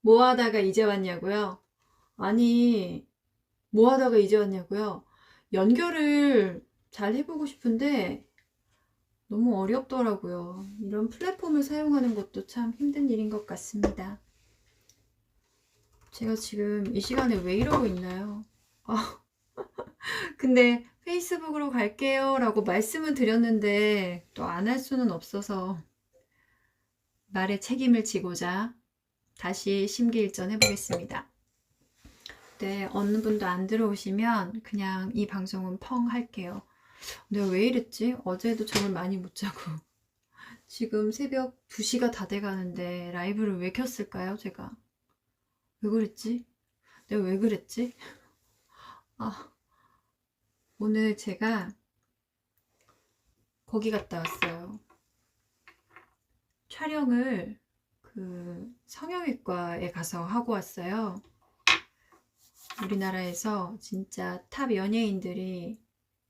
뭐 하다가 이제 왔냐고요? 아니, 뭐 하다가 이제 왔냐고요? 연결을 잘 해보고 싶은데 너무 어렵더라고요. 이런 플랫폼을 사용하는 것도 참 힘든 일인 것 같습니다. 제가 지금 이 시간에 왜 이러고 있나요? 아, 근데 페이스북으로 갈게요 라고 말씀은 드렸는데 또 안 할 수는 없어서 말에 책임을 지고자 다시 심기일전 해보겠습니다. 네, 어느 분도 안 들어오시면 그냥 이 방송은 펑 할게요. 내가 왜 이랬지? 어제도 잠을 많이 못 자고 지금 새벽 2시가 다 돼가는데 라이브를 왜 켰을까요, 제가? 왜 그랬지? 내가 왜 그랬지? 아, 오늘 제가 거기 갔다 왔어요. 촬영을 그 성형외과에 가서 하고 왔어요. 우리나라에서 진짜 탑 연예인들이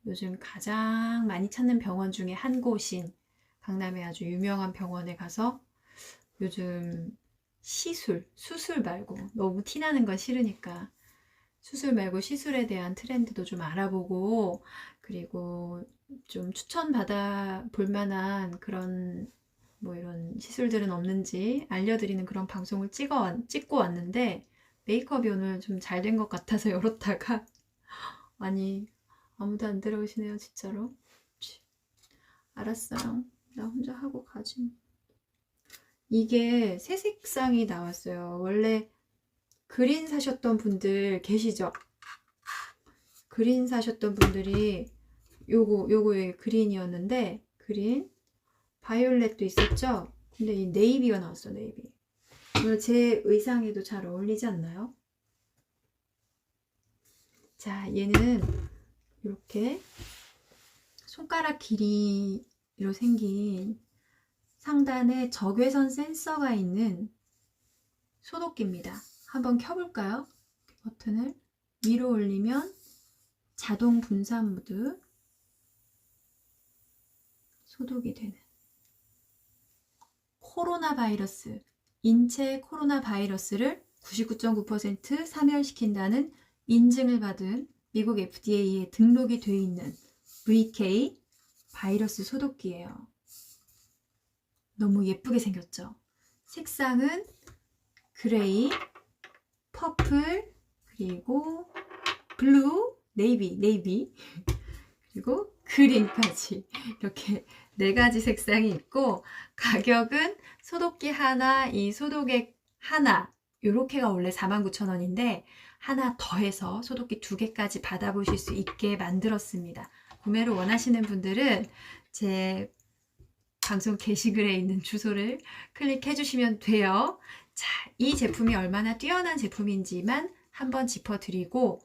요즘 가장 많이 찾는 병원 중에 한 곳인 강남의 아주 유명한 병원에 가서 요즘 시술, 수술 말고 너무 티나는 건 싫으니까 수술 말고 시술에 대한 트렌드도 좀 알아보고 그리고 좀 추천받아 볼 만한 그런 뭐 이런 시술들은 없는지 알려드리는 그런 방송을 찍어, 왔- 찍고 왔는데 메이크업이 오늘 좀 잘 된 것 같아서 열었다가 아니 아무도 안 들어오시네요 진짜로 치. 알았어요 나 혼자 하고 가지 뭐. 이게 새 색상이 나왔어요 원래 그린 사셨던 분들 계시죠? 그린 사셨던 분들이 요거 요거의 그린이었는데 그린 바이올렛도 있었죠? 근데 이 네이비가 나왔어 네이비 오늘 제 의상에도 잘 어울리지 않나요? 자 얘는 이렇게 손가락 길이로 생긴 상단에 적외선 센서가 있는 소독기입니다. 한번 켜볼까요? 버튼을 위로 올리면 자동 분산 모드 소독이 되는 코로나 바이러스 인체 코로나 바이러스를 99.9% 사멸시킨다는 인증을 받은 미국 FDA에 등록이 돼 있는 VK 바이러스 소독기예요. 너무 예쁘게 생겼죠? 색상은 그레이, 퍼플, 그리고 블루, 네이비, 네이비, 그리고 그린까지 이렇게 네 가지 색상이 있고 가격은 소독기 하나, 이 소독액 하나 요렇게가 원래 49,000원인데 하나 더해서 소독기 두 개까지 받아보실 수 있게 만들었습니다. 구매를 원하시는 분들은 제 방송 게시글에 있는 주소를 클릭해 주시면 돼요. 자, 이 제품이 얼마나 뛰어난 제품인지만 한번 짚어드리고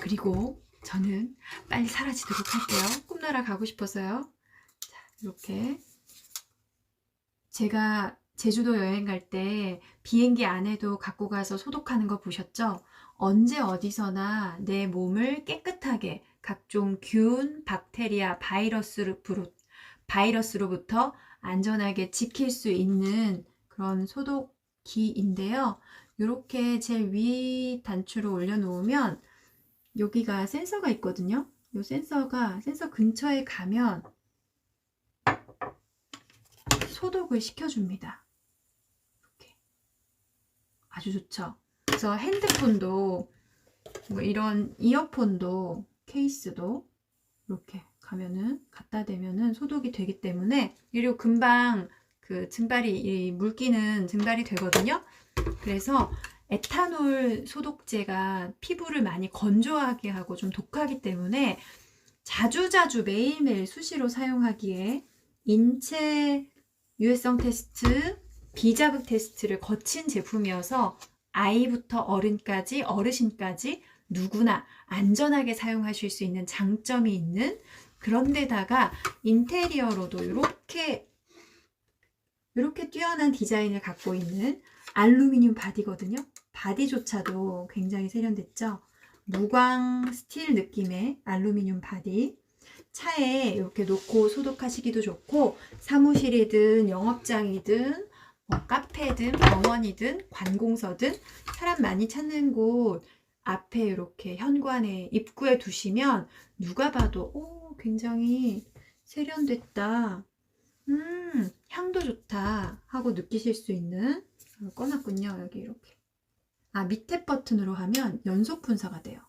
그리고 저는 빨리 사라지도록 할게요. 꿈나라 가고 싶어서요. 자, 이렇게 제가 제주도 여행 갈 때 비행기 안에도 갖고 가서 소독하는 거 보셨죠? 언제 어디서나 내 몸을 깨끗하게 각종 균, 박테리아, 바이러스로, 바이러스로부터 안전하게 지킬 수 있는 그런 소독기인데요. 이렇게 제일 위 단추를 올려놓으면 여기가 센서가 있거든요. 이 센서가 센서 근처에 가면 소독을 시켜줍니다. 이렇게 아주 좋죠. 그래서 핸드폰도 뭐 이런 이어폰도 케이스도 이렇게 가면은 갖다 대면은 소독이 되기 때문에 그리고 금방 그 증발이 이 물기는 증발이 되거든요. 그래서 에탄올 소독제가 피부를 많이 건조하게 하고 좀 독하기 때문에 자주자주 매일매일 수시로 사용하기에 인체 유해성 테스트, 비자극 테스트를 거친 제품이어서 아이부터 어른까지 어르신까지 누구나 안전하게 사용하실 수 있는 장점이 있는 그런데다가 인테리어로도 이렇게 이렇게 뛰어난 디자인을 갖고 있는 알루미늄 바디거든요. 바디조차도 굉장히 세련됐죠. 무광 스틸 느낌의 알루미늄 바디. 차에 이렇게 놓고 소독하시기도 좋고 사무실이든 영업장이든 뭐 카페든 병원이든 관공서든 사람 많이 찾는 곳 앞에 이렇게 현관에 입구에 두시면 누가 봐도 오 굉장히 세련됐다. 음 향도 좋다 하고 느끼실 수 있는 어, 꺼놨군요 여기 이렇게. 아 밑에 버튼으로 하면 연속 분사가 돼요.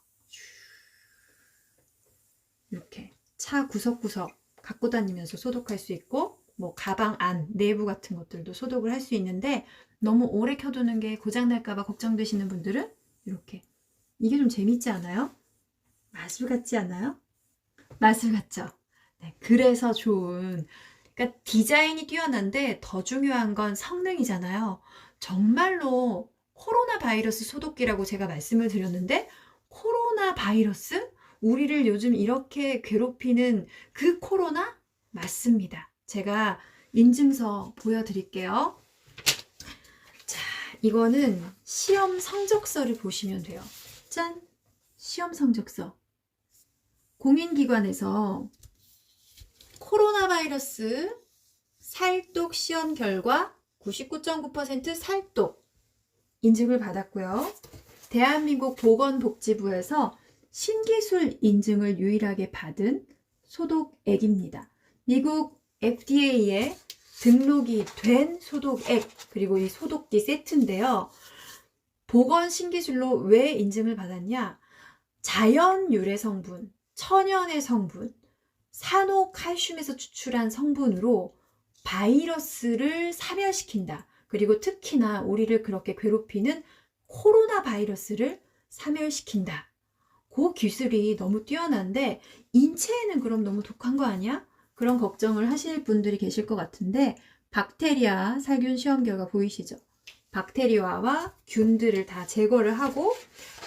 이렇게 차 구석구석 갖고 다니면서 소독할 수 있고 뭐 가방 안 내부 같은 것들도 소독을 할 수 있는데 너무 오래 켜두는 게 고장 날까봐 걱정되시는 분들은 이렇게 이게 좀 재밌지 않아요? 마술 같지 않아요? 마술 같죠? 네, 그래서 좋은 그러니까 디자인이 뛰어난데 더 중요한 건 성능이잖아요. 정말로 코로나 바이러스 소독기라고 제가 말씀을 드렸는데 코로나 바이러스 우리를 요즘 이렇게 괴롭히는 그 코로나 맞습니다. 제가 인증서 보여드릴게요. 자, 이거는 시험 성적서를 보시면 돼요. 짠! 시험 성적서. 공인기관에서 코로나 바이러스 살독 시험 결과 99.9% 살독 인증을 받았고요. 대한민국 보건복지부에서 신기술 인증을 유일하게 받은 소독액입니다. 미국 FDA에 등록이 된 소독액 그리고 이 소독기 세트인데요. 보건 신기술로 왜 인증을 받았냐? 자연 유래 성분, 천연의 성분, 산호 칼슘에서 추출한 성분으로 바이러스를 사멸시킨다. 그리고 특히나 우리를 그렇게 괴롭히는 코로나 바이러스를 사멸시킨다. 그 기술이 너무 뛰어난데 인체에는 그럼 너무 독한 거 아니야? 그런 걱정을 하실 분들이 계실 것 같은데 박테리아 살균 시험 결과 보이시죠? 박테리아와 균들을 다 제거를 하고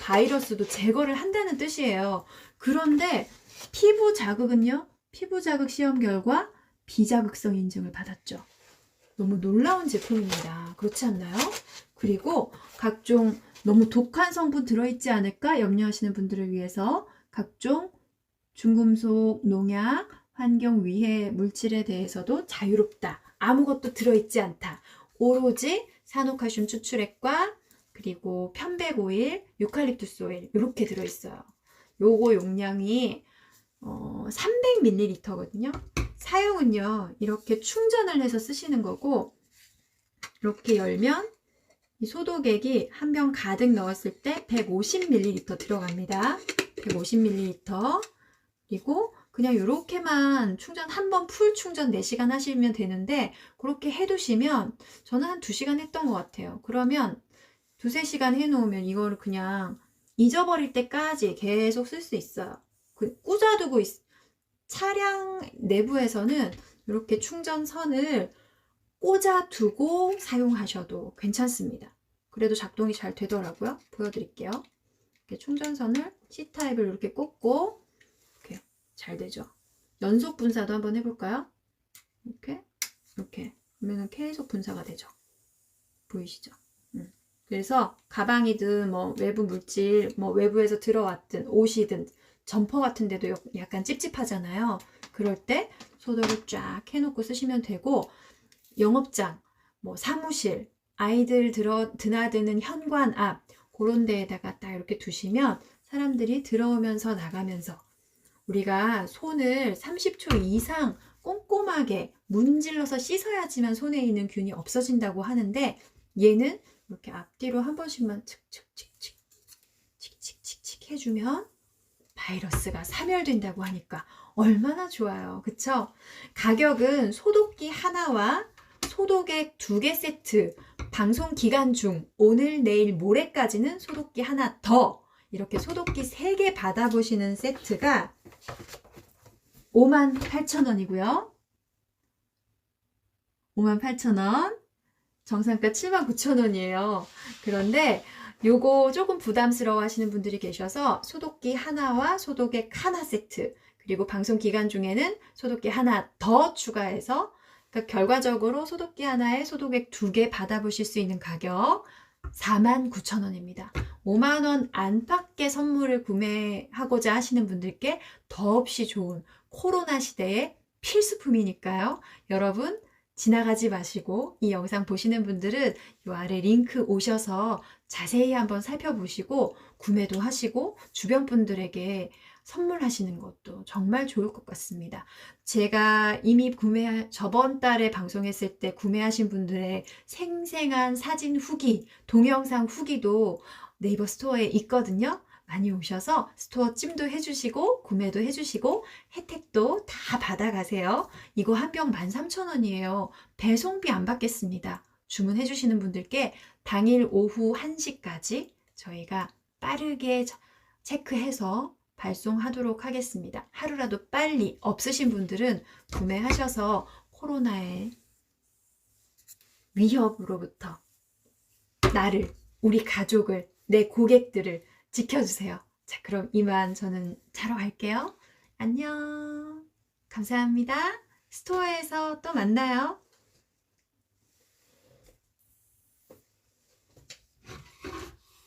바이러스도 제거를 한다는 뜻이에요. 그런데 피부 자극은요? 피부 자극 시험 결과 비자극성 인증을 받았죠. 너무 놀라운 제품입니다. 그렇지 않나요? 그리고 각종 너무 독한 성분 들어있지 않을까 염려하시는 분들을 위해서 각종 중금속, 농약, 환경 위해 물질에 대해서도 자유롭다. 아무것도 들어있지 않다. 오로지 산호칼슘 추출액과 그리고 편백 오일, 유칼립투스 오일 이렇게 들어있어요. 요거 용량이 어, 300ml거든요. 사용은요 이렇게 충전을 해서 쓰시는 거고 이렇게 열면 이 소독액이 한 병 가득 넣었을 때 150ml 들어갑니다. 150ml 그리고 그냥 이렇게만 충전 한 번 풀 충전 4시간 하시면 되는데 그렇게 해두시면 저는 한 2시간 했던 것 같아요. 그러면 두세 시간 해놓으면 이거를 그냥 잊어버릴 때까지 계속 쓸 수 있어요. 그 꽂아두고 있, 차량 내부에서는 이렇게 충전선을 꽂아두고 사용하셔도 괜찮습니다. 그래도 작동이 잘 되더라고요. 보여드릴게요. 이렇게 충전선을 C타입을 이렇게 꽂고 이렇게 잘 되죠. 연속 분사도 한번 해볼까요? 이렇게 이렇게 그러면 계속 분사가 되죠. 보이시죠? 음. 그래서 가방이든 뭐 외부 물질, 뭐 외부에서 들어왔든 옷이든 점퍼 같은 데도 약간 찝찝하잖아요. 그럴 때 소독을 쫙 해놓고 쓰시면 되고 영업장, 뭐 사무실, 아이들 들어 드나드는 현관 앞 그런 데에다가 딱 이렇게 두시면 사람들이 들어오면서 나가면서 우리가 손을 30초 이상 꼼꼼하게 문질러서 씻어야지만 손에 있는 균이 없어진다고 하는데 얘는 이렇게 앞뒤로 한 번씩만 칙칙칙칙 칙칙칙칙 해주면 바이러스가 사멸된다고 하니까 얼마나 좋아요. 그쵸? 가격은 소독기 하나와 소독액 두 개 세트, 방송 기간 중 오늘, 내일, 모레까지는 소독기 하나 더 이렇게 소독기 세 개 받아보시는 세트가 58,000원이고요. 58,000원. 정상가 79,000원이에요. 그런데 요거 조금 부담스러워 하시는 분들이 계셔서 소독기 하나와 소독액 하나 세트 그리고 방송 기간 중에는 소독기 하나 더 추가해서 그러니까 결과적으로 소독기 하나에 소독액 두 개 받아보실 수 있는 가격 49,000원입니다. 5만원 안팎의 선물을 구매하고자 하시는 분들께 더없이 좋은 코로나 시대의 필수품이니까요. 여러분 지나가지 마시고 이 영상 보시는 분들은 이 아래 링크 오셔서 자세히 한번 살펴보시고 구매도 하시고 주변 분들에게 선물하시는 것도 정말 좋을 것 같습니다. 제가 이미 구매 저번 달에 방송했을 때 구매하신 분들의 생생한 사진 후기, 동영상 후기도 네이버 스토어에 있거든요. 많이 오셔서 스토어 찜도 해주시고 구매도 해주시고 혜택도 다 받아가세요. 이거 한 병 13,000원이에요. 배송비 안 받겠습니다. 주문해 주시는 분들께 당일 오후 1시까지 저희가 빠르게 저- 체크해서 발송하도록 하겠습니다. 하루라도 빨리 없으신 분들은 구매하셔서 코로나의 위협으로부터 나를, 우리 가족을, 내 고객들을 지켜주세요. 자, 그럼 이만 저는 자러 갈게요. 안녕. 감사합니다. 스토어에서 또 만나요.